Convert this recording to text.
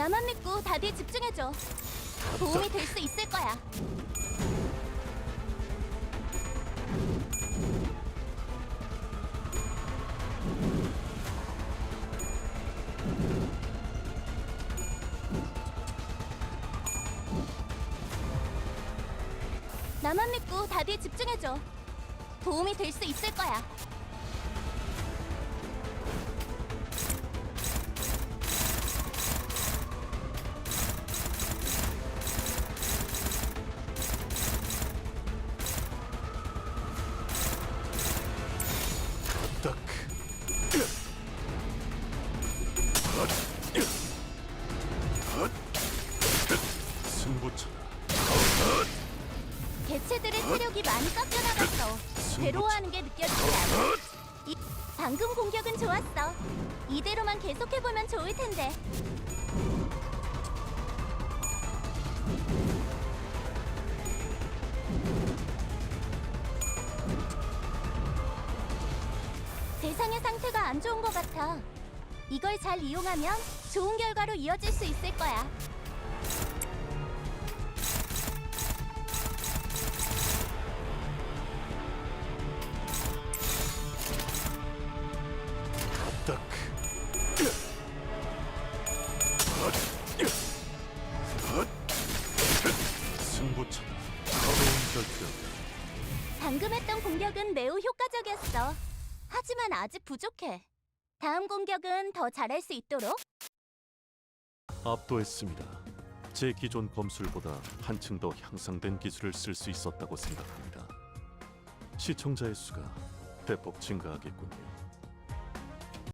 나만 믿고 다비에 집중해줘. 도움이 될 수 있을 거야. 나만 믿고 다비에 집중해줘. 도움이 될 수 있을 거야. 딱. 승부처다. 개체들의 체력이 많이 깎여나갔어. 괴로워하는 게 느껴지지 않아? 이, 방금 공격은 좋았어. 이대로만 계속해보면 좋을 텐데. 대상의 상태가 안 좋은 것 같아. 이걸 잘 이용하면 좋은 결과로 이어질 수 있을 거야. 딱. 승부처다. 더러운 결투였다. 방금 했던 공격은 매우 효과적이었어. 하지만 아직 부족해. 다음 공격은 더 잘할 수 있도록 압도했습니다. 제 기존 검술보다 한층 더 향상된 기술을 쓸 수 있었다고 생각합니다. 시청자의 수가 대폭 증가하겠군요.